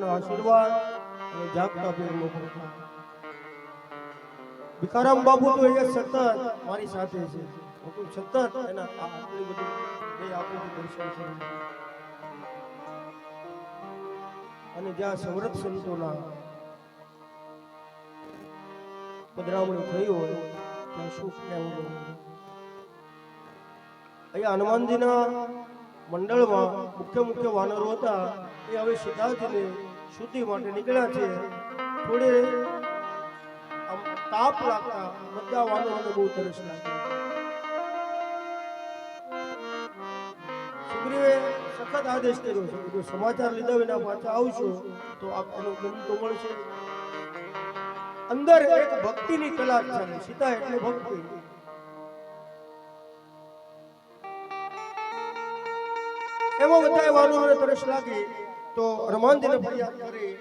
બાપુના આશીર્વાદ અને જાગતા પીરનો. ભીખારામ બાપુ તો એ સતત મારી સાથે છે. હું સતત એના આટલી બધી એ આપું દર્શન કરું અને જ્યાં સમરથ સંતોના પધરામણી થઈ હોય, ત્યાં સુખ કહેવું અહીંયા હનુમાનજીના મંડળમાં મુખ્ય મુખ્ય વાનરો હતા. એ હવે સિદ્ધાર્થને શુદ્ધિ માટે નીકળ્યા છે થોડે તાપ લાગતા બધા વાનરોને બહુ તરસ લાગી સુગ્રીવે સખત આદેશ કર્યો છે જો સમાચાર લીધા વિના પાછા આવશો તો આપ એનો તો મળશે. અંદર એક ભક્તિની કલા છે સીતા એટલે ભક્તિ. એમાં બધા વાનરોને તરસ લાગી. તો હનુમાનજીને ફરિયાદ કરી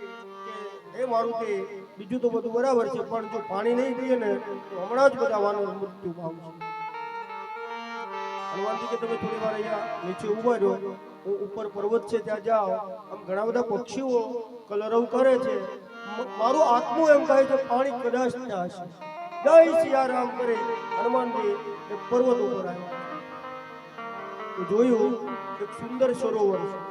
કે, હે મારુતિ, બીજું તો બધું બરાબર છે, પણ જો પાણી નહીં પીએ ને, તો હમણાં જ બધા વાનરો મૃત્યુ પામશે હનુમાનજી કે, તમે થોડી વાર અહીંયા નીચે ઊભા રહ્યો હું ઉપર પર્વત છે, ત્યાં જાઓ. આમ ઘણા બધા પક્ષીઓ કલરવ કરે છે. મારું આત્મું એમ કહે છે, પાણી કદાચ ના હશે. જય સિયારામ કરી હનુમાનજી એ પર્વત ઉપર આવ્યા. જોયું એક સુંદર સરોવર છે.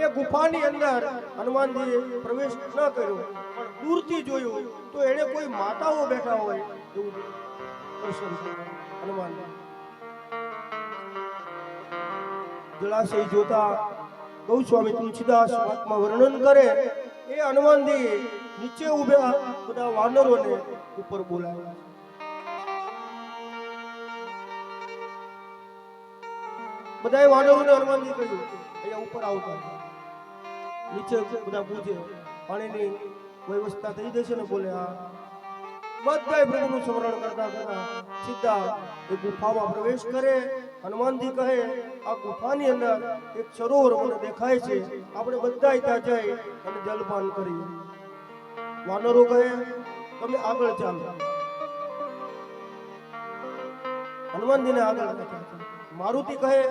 એ ગુફાની અંદર હનુમાનજીએ પ્રવેશ ન કર્યો, પણ દૂરથી જોયું તો એને કોઈ માતાઓ બેઠા હોય એવું દર્શન હનુમાન જળાશય જોતા ગૌસ્વામી તુલસીદાસ વાતમાં વર્ણન કરે, એ હનુમાનજી નીચે ઊભા બધા વાનરોને ઉપર બોલાવ્યા. બધાએ વાનરોને હનુમાનજી કહ્યું, અહીંયા ઉપર આવતા નીચે બધા પૂછે પાણીની વ્યવસ્થા થઈ જશે ને બોલે, હા. બધાએ પ્રભુનું સ્મરણ કરતા કરતા સીધા એ ગુફામાં પ્રવેશ કરે. હનુમાનજી કહે, આ ગુફાની અંદર એક સરોવર મને દેખાય છે. આપણે બધા ત્યાં જઈ અને જલપાન કરીએ. વાનરો કહે, તમે આગળ ચાલો. હનુમાનજીને આગળ મારુતિ કહે,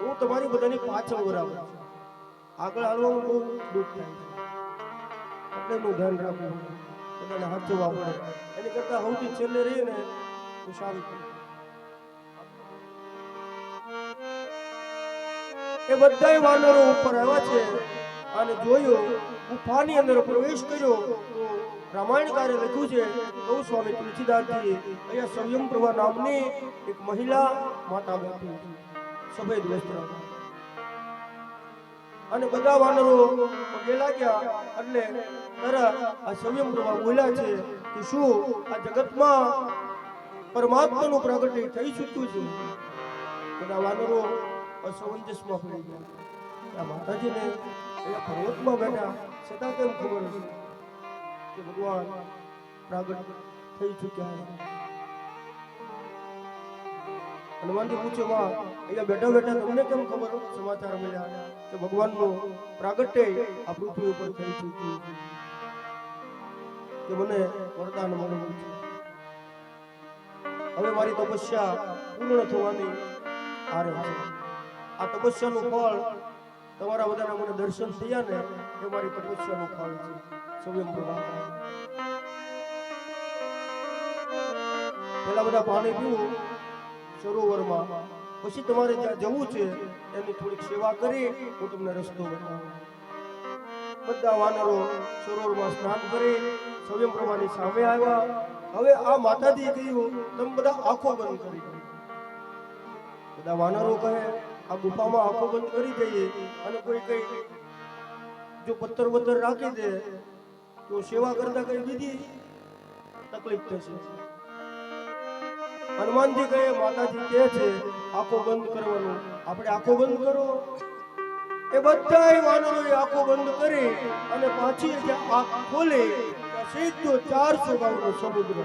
હું તમારી બધાની પાછળ બરાબર. આગળ હાલવામાં બહુ દુઃખ થાય છે. એટલે એનું ધ્યાન રાખવું. બધાને હાચવવા પડે. એની કરતા સૌથી છેલ્લે રહીએ ને, તો સારું એ બધા વાનરો ઉપર આવ્યા છે અને જોયું, ગુફાની અંદર પ્રવેશ કર્યો. તો રામાયણકારે લખ્યું છે ગૌ સ્વામી તુલસીદાસજી, અહીંયા સંયમ પ્રભા નામની એક મહિલા માતા બેઠી સફેદ વસ્ત્ર અને બધા વાનરો પગેલા ગયા. એટલે તરત આ પ્રભા બોલ્યા છે કે શું આ જગતમાં પરમાત્માનું પ્રગટી થઈ ચૂક્યું છે? બધા વાનરો અસમંજસમાં પડી ગયા. માતાજીને એ પર્વતમાં બેઠા છતાં કેમ ખબર છે કે ભગવાન પ્રગટ થઈ ચૂક્યા હનુમાનજી પૂછે માં અહીંયા બેઠા બેઠા તમને કેમ ખબર? સમાચાર મળ્યા કે ભગવાનનું પ્રાગટ્ય આ પૃથ્વી ઉપર થઈ ચૂક્યું કે મને વરદાન મળ્યું છે. હવે મારી તપસ્યા પૂર્ણ થવાની આરે છે. આ તપસ્યાનું ફળ તમારા બધાના મને દર્શન થયા ને એ મારી તપસ્યાનું ફળ છે. સ્વયં પ્રભા પેલા બધા પાણી પીવું. સરોવરમાં. પછી તમારે ત્યાં જવું છે, એની થોડીક સેવા કરી, હું તમને રસ્તો બધા વાનરો સરોવરમાં સ્નાન કરી સ્વયં પ્રમાણની સામે આવ્યા. હવે આ માતાજી કહ્યું, તમે બધા આંખો બંધ કરી દો. બધા વાનરો કહે, આ ગુફામાં આંખો બંધ કરી દઈએ અને કોઈ કઈ જો પથ્થર પથ્થર રાખી દે, તો સેવા કરતા કઈ બીજી તકલીફ થશે. હનુમાનજી કહે, માતાજી કહે છે? આંખો બંધ કરવાનું. આપણે આંખો બંધ કરો. એ બધાય વાનરોએ આંખો બંધ કરી અને પાછી આંખ ખોલે સીધો ચારસો ગામનો સમુદ્ર.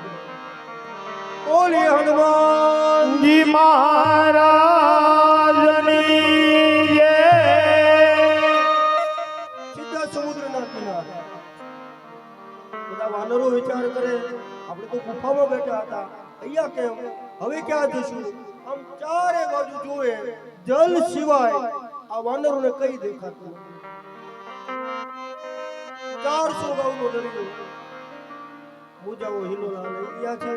ઓલી હનુમાનજી મહારાજની. સીધા સમુદ્રના કિનારે. બધા વાનરો વિચાર કરે, આપણે તો ગુફામાં બેઠા હતા. અહીંયા કેમ હવે ક્યાં જશું આમ ચારે બાજુ જોવે જલ સિવાય આ વાનરોને કઈ દેખાતું ચારસો ગાઉનો દરિયો મુજાઓ હિલોલા લઈ ગયા છે.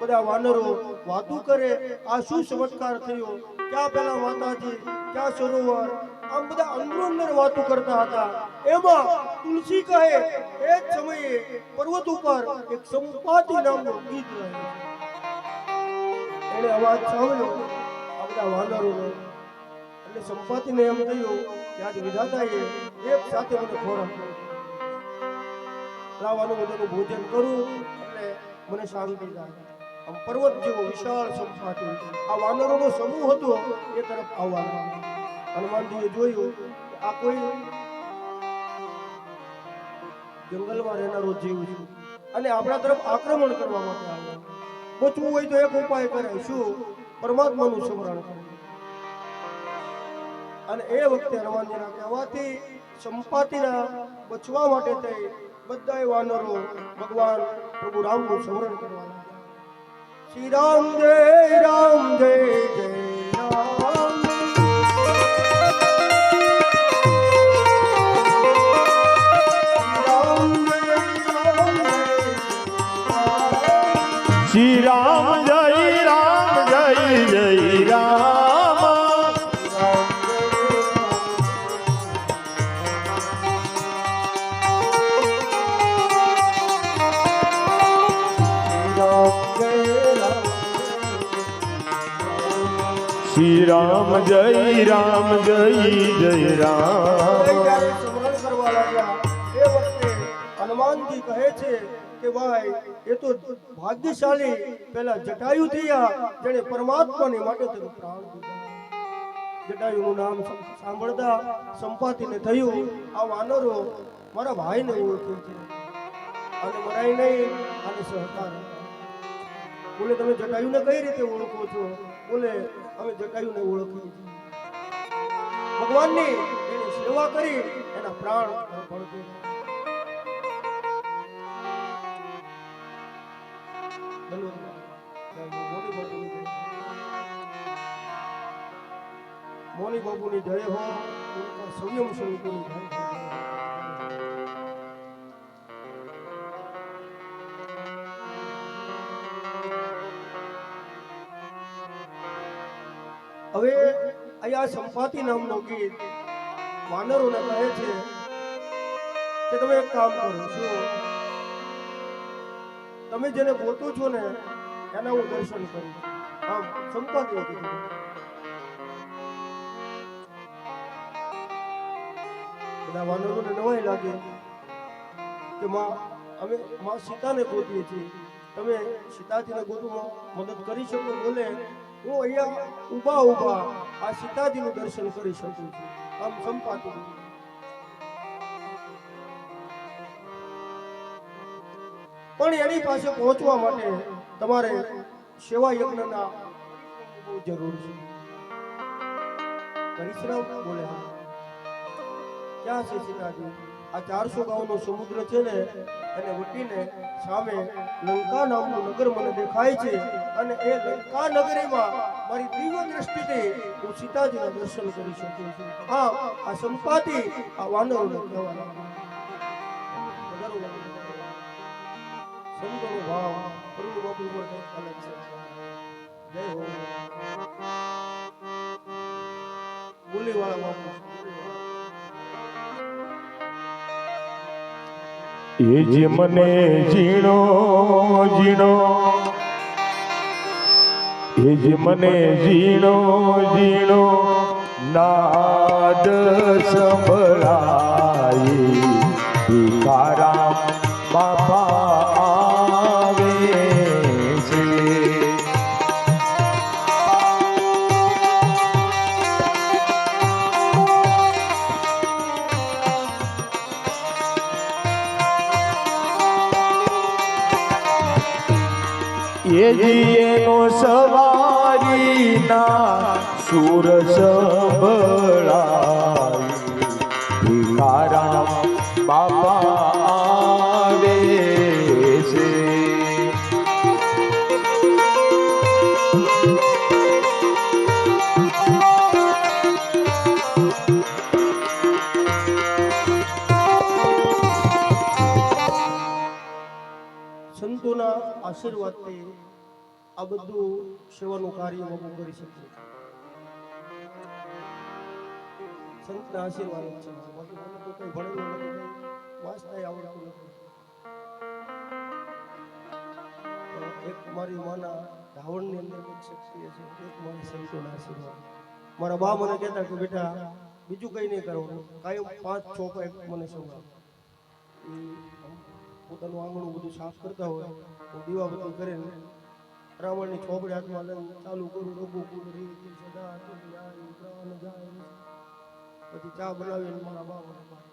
બધા વાનરો વાતું કરે, આ શું ચમત્કાર થયો? ક્યાં પેલા માતાજી, ક્યાં સરોવર? આમ બધા અંદરો અંદર વાતું કરતા હતા. એમાં તુલસી કહે, એ જ સમયે પર્વત ઉપર એક સંપાતિ નામનું ગીત રહે એને અવાજ સાંભળ્યો. આ બધા વાનરોનો એટલે સંપાતિને એમ કહ્યું કે આજ વિધાતાએ એક સાથે મને ખોરાક લાવવાનું બધાનું ભોજન કરું એટલે મને શાંતિ થાય. આમ પર્વત જેવો વિશાળ સંપાતિ આ વાનરોનો સમૂહ હતો એ તરફ આવવાનો. હનુમાનજીએ જોયું આ કોઈ જંગલમાં રહેનારો જીવ છે. અને આપણા તરફ આક્રમણ કરવા માટે આવ્યો. બચવું હોય તો એક ઉપાય કરે. શું? પરમાત્માનું સ્મરણ અને એ વખતે હનુમાનજીના કહેવાથી સંપાતિના બચવા માટે થઈ બધા વાનરો ભગવાન પ્રભુ રામનું સ્મરણ કરવા શ્રી રામ જય રામ જય જય. જય રામ, જય જય રામ હનુમાનજી કહે છે કે ભાઈ, એ તો ભાગ્યશાળી પેલા જટાયુ થયા જેને પરમાત્માને માટે તેનું પ્રાણ દીધા. જટાયુનું નામ સાંભળતા સંપાતિને થયું, આ વાનરો મારા ભાઈને ઓળખે છે. અને મરાય નહીં, અને સહકાર બોલે, તમે જટાયુને કઈ રીતે ઓળખો છો? બોલે અમે જટાયુને ઓળખીએ છીએ ભગવાનની એની સેવા કરી, એના પ્રાણ અર્પણ મોની બાપુની જય. હો સંયમ સ્વરૂપની જય હો. અહીંયા સંપાતિ નામનો ગીત વાનરોને કહે છે કે તમે એક કામ કરો છો. તમે જેને ગોતો છો ને, એના હું દર્શન કરું આમ સંપાતિએ હતી બધા વાનરોને નવાઈ લાગે કે માં, અમે માં સીતાને ગોતીએ છીએ. તમે સીતાજીને ગોતવામાં મદદ કરી શકો બોલે હું અહીંયા ઊભા ઊભા આ સીતાજીનું દર્શન કરી શકું છું. આમ સંપાતું પણ એની પાસે પહોંચવા માટે તમારે સેવા યજ્ઞના બહુ જરૂર છે. પરિશ્રમ બોલે ક્યાં છે સીતાજી? આ ચારસો ગાઉનો સમુદ્ર છે ને, એને વટીને સામે લંકા નામનું નગર મને દેખાય છે અને એ લંકા નગરીમાં મારી દિવ્ય દ્રષ્ટિથી હું સીતાજીના દર્શન કરી શકું છું. હા, આ સંપાતિ, આ વાનરોને કહેવા લાગ્યો. એ જે મને ઝીણો ઝીણો એ મને ઝીણો ઝીણો નાદ સંભળાય. ભીખારામ બાપા આવે છે. એ જીએનો સવારી ના સુર સંભળાય ભીખારામ બાપા આવે છે. સંતોના આ બધું સેવાનું કાર્ય હું કરી શકીએ. સંતના આશીર્વાદ છે. બાકી મને તો કંઈ ભણેલું નથી વાંચતાય આવડતું નથી. એક મારી માના ધાવણની અંદર એક શક્તિ છે. એક મારી સંતોના આશીર્વાદ. મારા બા મને કહેતા કે બેટા, બીજું કંઈ નહીં કરવાનું. કાયમ પાંચ છ એક મને સંભળાવ પોતાનું આંગણું બધું સાફ કરતા હોય દીવાબત્તી કરીને રાવણની ચોપડી હાથમાં લઈને ચાલુ કરું રઘુકુલ રીતિ સદા તુલ્યારી પ્રાણ જાય પછી ચા બનાવીને મારા બા મને પાય.